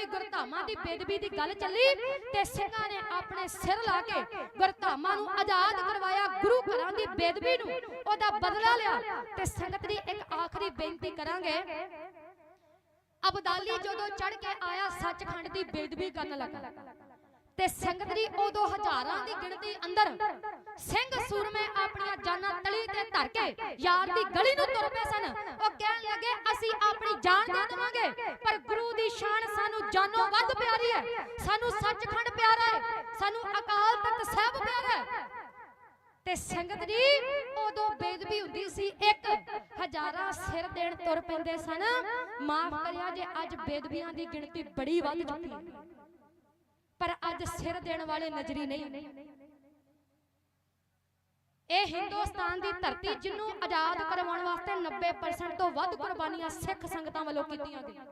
ਵੀ ਗੁਰਧਾਮਾਂ ਦੀ ਬੇਦਬੀ ਦੀ ਗੱਲ ਚੱਲੀ ਤੇ ਸਿੰਘਾਂ ਨੇ ਆਪਣੇ ਸਿਰ ਲਾ ਕੇ ਗੁਰਧਾਮਾਂ ਨੂੰ ਆਜ਼ਾਦ ਕਰਵਾਇਆ ਗੁਰੂ ਘਰਾਂ ਦੀ ਬੇਦਬੀ ਨੂੰ ਉਹਦਾ ਬਦਲਾ ਲਿਆ ਤੇ ਸੰਗਤ ਦੀ ਇੱਕ ਆਖਰੀ ਬੇਨਤੀ ਕਰਾਂਗੇ। ਅਬਦਾਲੀ ਜਦੋਂ ਚੜ ਕੇ ਆਇਆ ਸੱਚਖੰਡ ਦੀ ਬੇਦਬੀ ਕਰਨ ਲੱਗਾ। ਤੇ ਸੰਗਤ ਦੀ ਉਦੋਂ ਹਜ਼ਾਰਾਂ ਦੀ ਗਿਣਤੀ ਅੰਦਰ ਸਿੰਘ ਸੂਰਮੇ ਆਪਣੀਆਂ ਜਾਨਾਂ ਤੇ ਧਰ ਕੇ ਯਾਰ ਦੀ ਗਲੀ ਨੂੰ ਤੁਰ ਪਏ ਸਨ। ਉਹ ਕਹਿਣ ਲੱਗੇ, ਅਸੀਂ ਆਪਣੀ ਜਾਨ ਦੇ ਦੇਵਾਂਗੇ, ਪਰ ਗੁਰੂ ਦੀ ਸ਼ਾਨ ਸਾਨੂੰ ਜਾਨੋਂ ਵੱਧ ਪਿਆਰੀ ਹੈ। ਸਾਨੂੰ ਸੱਚਖੰਡ ਪਿਆਰਾ ਹੈ। ਸਾਨੂੰ ਅਕਾਲ ਤਖਤ ਸਾਹਿਬ ਪਿਆਰਾ ਹੈ। ਤੇ ਸੰਗਤ ਜੀ, ਉਦੋਂ ਬੇਦਬੀ ਹੁੰਦੀ ਸੀ। ਇੱਕ ਹਜ਼ਾਰਾਂ ਸਿਰ ਦੇਣ ਤੁਰ ਪੈਂਦੇ ਸਨ। ਮਾਫ ਕਰਿਆ ਜੇ ਅੱਜ ਬੇਦਬੀਆਂ ਦੀ ਗਿਣਤੀ ਬੜੀ ਵੱਧ ਚੁੱਕੀ ਹੈ। ਪਰ ਅੱਜ ਸਿਰ ਦੇਣ ਵਾਲੇ ਨਜ਼ਰੀ ਨਹੀਂ। ਇਹ ਹਿੰਦੁਸਤਾਨ ਦੀ ਧਰਤੀ ਜਿਹਨੂੰ ਆਜ਼ਾਦ ਕਰਵਾਉਣ ਵਾਸਤੇ 90% ਤੋਂ ਵੱਧ ਕੁਰਬਾਨੀਆਂ ਸਿੱਖ ਸੰਗਤਾਂ ਵੱਲੋਂ ਕੀਤੀਆਂ ਗਈਆਂ।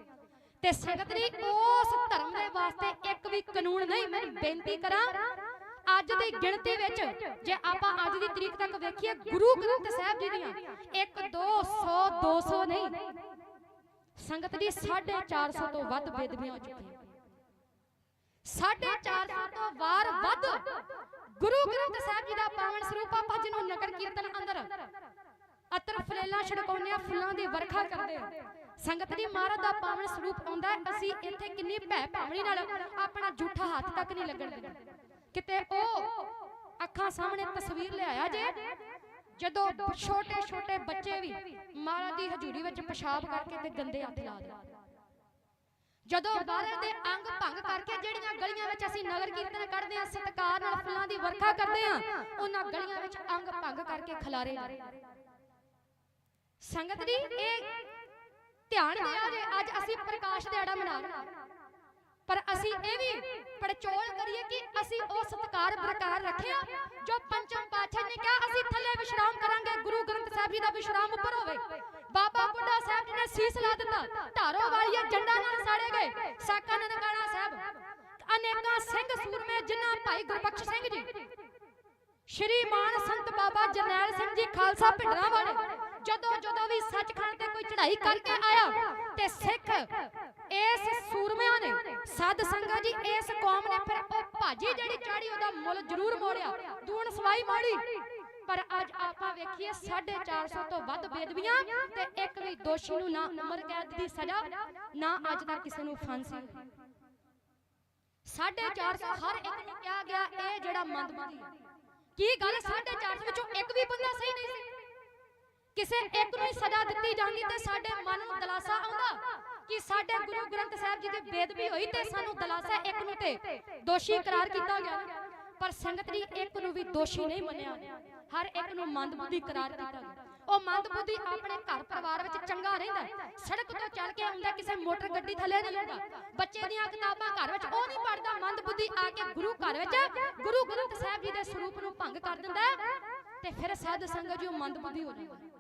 ਤੇ ਸੰਗਤ ਜੀ ਉਸ ਧਰਮ ਦੇ ਵਾਸਤੇ ਇੱਕ ਵੀ ਕਾਨੂੰਨ ਨਹੀਂ, ਮੈਂ ਬੇਨਤੀ ਕਰਾਂ, ਅੱਜ ਦੀ ਗਿਣਤੀ ਵਿੱਚ ਜੇ ਆਪਾਂ ਅੱਜ ਦੀ ਤਰੀਕ ਤੱਕ ਵੇਖੀਏ, ਗੁਰੂ ਗ੍ਰੰਥ ਸਾਹਿਬ ਜੀ ਦੀਆਂ 1 200 200 ਨਹੀਂ, ਸੰਗਤ ਦੀ 450 ਤੋਂ ਵੱਧ ਬੇਦਬੀਆਂ ਹੋ ਚੁੱਕੀਆਂ। 450 ਤੋਂ ਵਾਰ ਵੱਧ ਗੁਰੂ ਗ੍ਰੰਥ ਸਾਹਿਬ ਜੀ ਦਾ ਪਾਵਨ ਸਰੂਪ ਆਪਾਂ ਜਿਹਨੂੰ ਨਗਰ ਕੀਰਤਨ ਅੰਦਰ ਅਤਰ ਫਲੇਲਾ ਛੜਕਾਉਂਦੇ ਆ, ਫੁੱਲਾਂ ਦੀ ਵਰਖਾ ਕਰਦੇ ਆ। ਸੰਗਤ ਦੀ ਮਹਾਰਾਜ ਦਾ ਪਾਵਨ ਸਰੂਪ ਆਉਂਦਾ ਅਸੀਂ ਇੱਥੇ ਕਿੰਨੀ ਭੈ ਭਾਵਨੀ ਨਾਲ ਆਪਣਾ ਝੂਠਾ ਹੱਥ ਤੱਕ ਨਹੀਂ ਲੱਗਣ ਦਿੰਦੇ। ਕਿਤੇ ਉਹ ਅੱਖਾਂ ਸਾਹਮਣੇ ਤਸਵੀਰ ਲਿਆਇਆ ਜੇ, ਜਦੋਂ ਛੋਟੇ ਛੋਟੇ ਬੱਚੇ ਵੀ ਮਹਾਰਾਜ ਦੀ ਹਜ਼ੂਰੀ ਵਿੱਚ ਪਿਸ਼ਾਬ ਕਰਕੇ ਤੇ ਗੰਦੇ ਹੱਥ ਲਾ ਦਿੰਦੇ ਜਦੋਂ ਬਾਹਰ ਦੇ ਅੰਗ ਭੰਗ ਕਰਕੇ ਜਿਹੜੀਆਂ ਗਲੀਆਂ ਵਿੱਚ ਅਸੀਂ ਨਗਰ ਕੀਰਤਨ ਕੱਢਦੇ ਹਾਂ ਸਤਕਾਰ ਨਾਲ ਫੁੱਲਾਂ ਦੀ ਵਰਖਾ ਕਰਦੇ ਹਾਂ ਉਹਨਾਂ ਗਲੀਆਂ ਵਿੱਚ ਅੰਗ ਭੰਗ ਕਰਕੇ ਖਿਲਾਰੇ। ਸੰਗਤ ਜੀ ਇਹ ਧਿਆਨ ਦਿਓ ਜੇ ਅੱਜ ਅਸੀਂ ਪ੍ਰਕਾਸ਼ ਦਿਹਾੜਾ ਮਨਾ ਪਰ ਅਸੀਂ ਇਹ ਵੀ ਪੜਚੋਲ ਕਰੀਏ ਕਿ ਅਸੀਂ ਉਹ ਸਤਕਾਰ ਬਰਕਰਾਰ ਰੱਖਿਆ ਸਾਹਿਬ ਜੀ ਦਾ ਵਿਸ਼ਰਾਮ ਉੱਪਰ ਹੋਵੇ। ਬਾਬਾ ਬੁੱਢਾ ਸਾਹਿਬ ਜੀ ਨੇ ਸੀਸ ਲਾ ਦਿੱਤਾ। ਧਾਰੋ ਵਾਲੀਏ ਜੰਡਾ ਨਾਲ ਸਾੜੇ ਗਏ। ਸਾਕਾ ਨਨਕਾਣਾ ਸਾਹਿਬ, ਅਨੇਕਾਂ ਸਿੰਘ ਸੂਰਮੇ ਜਿਨ੍ਹਾਂ ਭਾਈ ਗੁਰਬਖਸ਼ ਸਿੰਘ ਜੀ, ਸ਼੍ਰੀ ਮਾਨ ਸੰਤ ਬਾਬਾ ਜਰਨੈਲ ਸਿੰਘ ਜੀ ਖਾਲਸਾ ਭਿੰਡਰਾਂ ਵਾਲੇ, ਜਦੋਂ ਜਦੋਂ ਵੀ ਸੱਚਖੰਡ ਤੇ ਕੋਈ ਚੜ੍ਹਾਈ ਕਰਕੇ ਆਇਆ ਤੇ ਸਿੱਖ ਇਸ ਸੂਰਮਿਆਂ ਨੇ, ਸਾਧ ਸੰਗਤ ਜੀ ਇਸ ਕੌਮ ਨੇ ਫਿਰ ਉਹ ਭਾਜੀ ਜਿਹੜੀ ਚਾੜੀ ਉਹਦਾ ਮੁੱਲ ਜ਼ਰੂਰ ਮੋੜਿਆ। ਦੂਣ ਸਵਾਈ ਮੋੜੀ ਪਰ ਅੱਜ ਆਪਾਂ ਵੇਖੀਏ 450 ਤੋਂ ਵੱਧ ਬੇਦਬੀਆਂ ਤੇ ਇੱਕ ਵੀ ਦੋਸ਼ੀ ਨੂੰ ਨਾ ਉਮਰ ਕੈਦ ਦੀ ਸਜ਼ਾ, ਨਾ ਅੱਜ ਤੱਕ ਕਿਸੇ ਨੂੰ ਫਾਂਸੀ। 450 ਹਰ ਇੱਕ ਨੂੰ ਕਿਹਾ ਗਿਆ ਇਹ ਜਿਹੜਾ ਮੰਦਬੁੱਧੀ ਕੀ ਗੱਲ 450 ਵਿੱਚੋਂ ਇੱਕ ਵੀ ਬੰਦਾ ਸਹੀ ਨਹੀਂ ਸੀ? ਕਿਸੇ ਇੱਕ ਨੂੰ ਹੀ ਸਜ਼ਾ ਦਿੱਤੀ ਜਾਂਦੀ ਤੇ ਸਾਡੇ ਮਨ ਨੂੰ ਦਲਾਸਾ ਆਉਂਦਾ ਕਿ ਸਾਡੇ ਗੁਰੂ ਗ੍ਰੰਥ ਸਾਹਿਬ ਜੀ ਦੀ ਬੇਦਬੀ ਹੋਈ ਤੇ ਸਾਨੂੰ ਦਲਾਸਾ ਇੱਕ ਨੂੰ ਤੇ ਦੋਸ਼ੀ ਕਰਾਰ ਕੀਤਾ ਗਿਆ। ਪਰ ਸੰਗਤ ਨੇ ਇੱਕ ਨੂੰ ਵੀ ਦੋਸ਼ੀ ਨਹੀਂ ਮੰਨਿਆ। ਹਰ ਇੱਕ ਨੂੰ ਮੰਦਬੁੱਧੀ ਕਰਾਰ ਕੀਤਾ ਗਿਆ। ਉਹ ਮੰਦਬੁੱਧੀ ਆਪਣੇ ਘਰ ਪਰਿਵਾਰ ਵਿੱਚ ਚੰਗਾ ਰਹਿੰਦਾ ਹੈ। ਸੜਕ ਤੋਂ ਚੱਲ ਕੇ ਆਉਂਦਾ, ਕਿਸੇ ਮੋਟਰ ਗੱਡੀ ਥੱਲੇ ਨਹੀਂ ਹੁੰਦਾ ਬੱਚੇ ਦੀਆਂ ਕਿਤਾਬਾਂ ਘਰ ਵਿੱਚ ਉਹ ਨਹੀਂ ਪੜਦਾ ਮੰਦਬੁੱਧੀ ਆ ਕੇ ਗੁਰੂ ਘਰ ਵਿੱਚ ਗੁਰੂ ਗ੍ਰੰਥ ਸਾਹਿਬ ਜੀ ਦੇ ਸਰੂਪ ਨੂੰ ਭੰਗ ਕਰ ਦਿੰਦਾ ਤੇ ਫਿਰ ਸਾਧ ਸੰਗਤ ਜੀ ਉਹ ਮੰਦਬੁੱਧੀ ਹੋ ਜਾਂਦਾ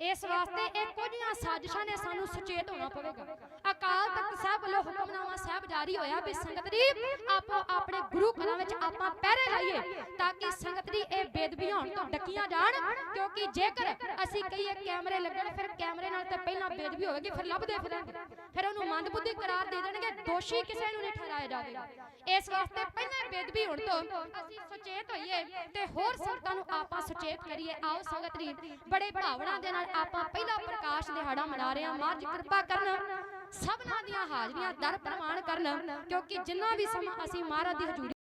ਇਸ ਵਾਸਤੇ ਇਹ ਕੁਝੀਆਂ ਸਾਜ਼ਿਸ਼ਾਂ ਨੇ ਸਾਨੂੰ ਸੁਚੇਤ ਹੋਣਾ ਪਵੇਗਾ। ਅਕਾਲ ਤਖਤ ਸਾਹਿਬ ਵੱਲੋਂ ਹੁਕਮਨਾਮਾ ਸਾਹਿਬ ਜਾਰੀ ਹੋਇਆ ਵੀ ਸੰਗਤ ਜੀ ਆਪੋ ਆਪਣੇ ਗੁਰੂ ਘਰਾਂ ਵਿੱਚ ਆਪਾਂ ਪਹਿਰੇ ਲਾਈਏ ਤਾਂ ਕਿ ਸੰਗਤ ਦੀ ਇਹ ਬੇਦਬੀਆਂ ਹੋਣ ਤੋਂ ਡੱਕੀਆਂ ਜਾਣ, ਕਿਉਂਕਿ ਜੇਕਰ ਅਸੀਂ ਕਹੀਏ ਕੈਮਰੇ ਲੱਗਣ, ਫਿਰ ਕੈਮਰੇ ਨਾਲ ਤਾਂ ਪਹਿਲਾਂ ਬੇਦਬੀ ਹੋਵੇਗੀ, ਫਿਰ ਲੱਭਦੇ ਫਿਰਾਂਗੇ ਫਿਰ ਉਹਨੂੰ ਮੰਦਬੁੱਧੀ ਕਰਾਰ ਦੇ ਦੇਣਗੇ, ਦੋਸ਼ੀ ਕਿਸੇ ਨੂੰ ਨਹੀਂ ਠਹਿਰਾਇਆ ਜਾਵੇਗਾ। ਇਸ ਵਾਸਤੇ ਪਹਿਲਾਂ ਬੇਦਬੀ ਹੋਣ ਤੋਂ ਅਸੀਂ ਸੁਚੇਤ ਹੋਈਏ ਤੇ ਹੋਰ ਸੰਗਤਾਂ ਨੂੰ ਆਪਾਂ ਸੁਚੇਤ ਕਰੀਏ। ਆਓ ਸੰਗਤ ਜੀ, ਬੜੇ ਭਾਵਨਾ ਦੇ ਨਾਲ ਆਪਾਂ ਪਹਿਲਾ ਪ੍ਰਕਾਸ਼ ਦਿਹਾੜਾ ਮਨਾ ਰਹੇ ਹਾਂ। ਮਹਾਰਾਜ ਕਿਰਪਾ ਕਰਨ ਸਭਨਾਂ ਦੀਆਂ ਹਾਜ਼ਰੀਆਂ ਦਰ ਪ੍ਰਮਾਣ ਕਰਨ ਕਿਉਂਕਿ ਜਿੰਨਾ ਵੀ ਸਮਾਂ ਅਸੀਂ ਮਹਾਰਾਜ ਦੀ ਹਜ਼ੂਰੀ